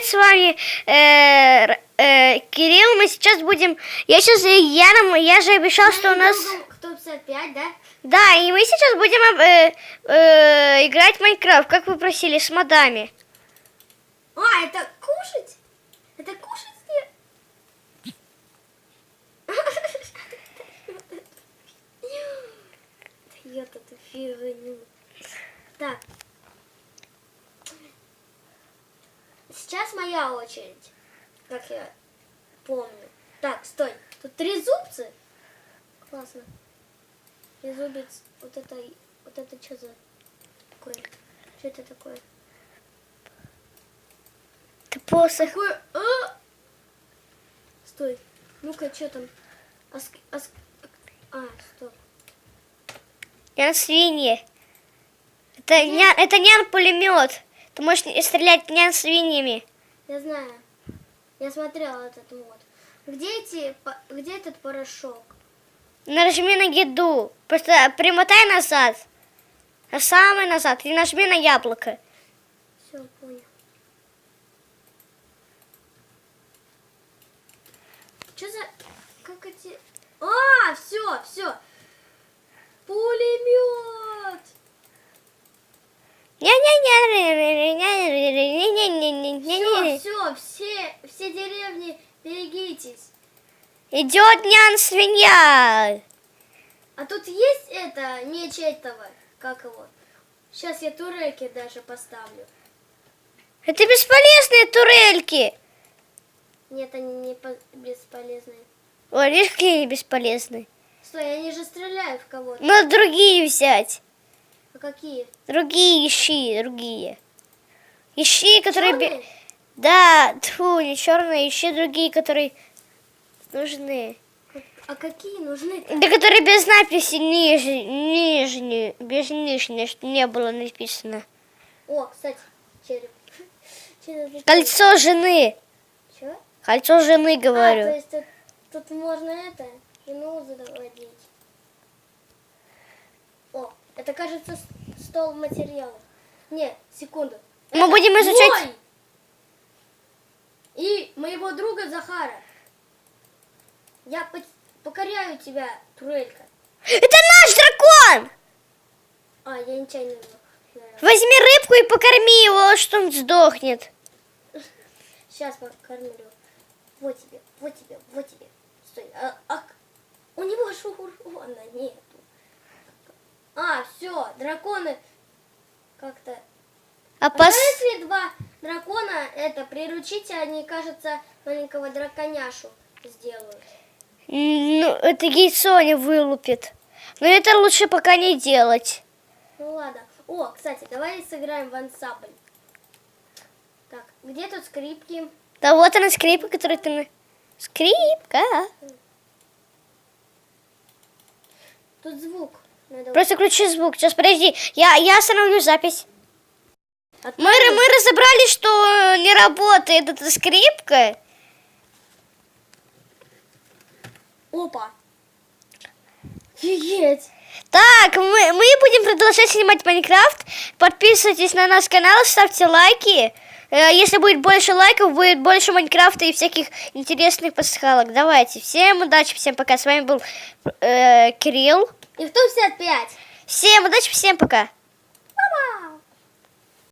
привет, с вами э, э, Кирилл. Мы сейчас будем... Я сейчас... Я, нам, я же обещал, что у нас... Кто 55, да? Да, и мы сейчас будем э, э, играть в Майнкрафт, как вы просили, с модами. А, это кушать? Это кушать. Я тут фигню. Так. Сейчас моя очередь. Как я помню. Так, стой. Тут три зубцы. Классно. Трезубец. Вот это... Вот это что за... Такое? Что это такое? Ты посох. Какой... А! Стой. Ну-ка, что там? Аск... аск- А, стоп. Я на свинье. Это, не, это не пулемет. Ты можешь стрелять меня свиньями. Я знаю. Я смотрела этот мод. Где, эти, где этот порошок? Нажми на еду. Просто примотай назад. На самый назад. И нажми на яблоко. Все, понял. Что за... Как эти... А, все, все. Пулемет. Не-не-не. Все, все, деревни, берегитесь. Идет нян свинья. А тут есть это, меч этого, как его? Сейчас я турельки даже поставлю. Это бесполезные турельки. Нет, они не по- бесполезные. Ой, видишь, какие они бесполезные. Стой, они же стреляют в кого-то. Надо другие взять. А какие? Другие ищи, другие. Ищи, которые... Чёрные? Да, тьфу, не черные, ищи другие, которые нужны. А какие нужны? Да, которые без надписи ниж... нижней, без нижней, что не было написано. О, кстати, череп. Череп. Кольцо жены. Чё? Кольцо жены, А, то говорю. есть тут, тут можно это, жену заводить. О, это кажется стол материалов. Нет, секунду. Мы Это будем изучать- мой! Моего друга Захара. Я по- покоряю тебя, Турелька. Это наш дракон! А, я нечаянно его. Возьми рыбку и покорми его, что он сдохнет. Сейчас покормлю. Вот тебе, вот тебе, вот тебе. Стой, а, а у него же урона нету. А, все, драконы как-то... А А пос... если два дракона это приручите, они, кажется, маленького драконяшу сделают? Ну, это яйцо не вылупит. Но это лучше пока не делать. Ну ладно. О, кстати, давай сыграем в ансамбль. Так, где тут скрипки? Да вот она скрипка, которую ты... на- Скрипка. Тут звук. Надо Просто включи звук. Сейчас, подожди. Я, я остановлю запись. Мы, мы разобрали, что не работает эта скрипка. Опа. Офигеть. Так, мы, мы будем продолжать снимать Майнкрафт. Подписывайтесь на наш канал, ставьте лайки. Э, Если будет больше лайков, будет больше Майнкрафта и всяких интересных пасхалок. Давайте. Всем удачи, всем пока. С вами был э, Кирилл. И 155. Всем удачи, всем пока.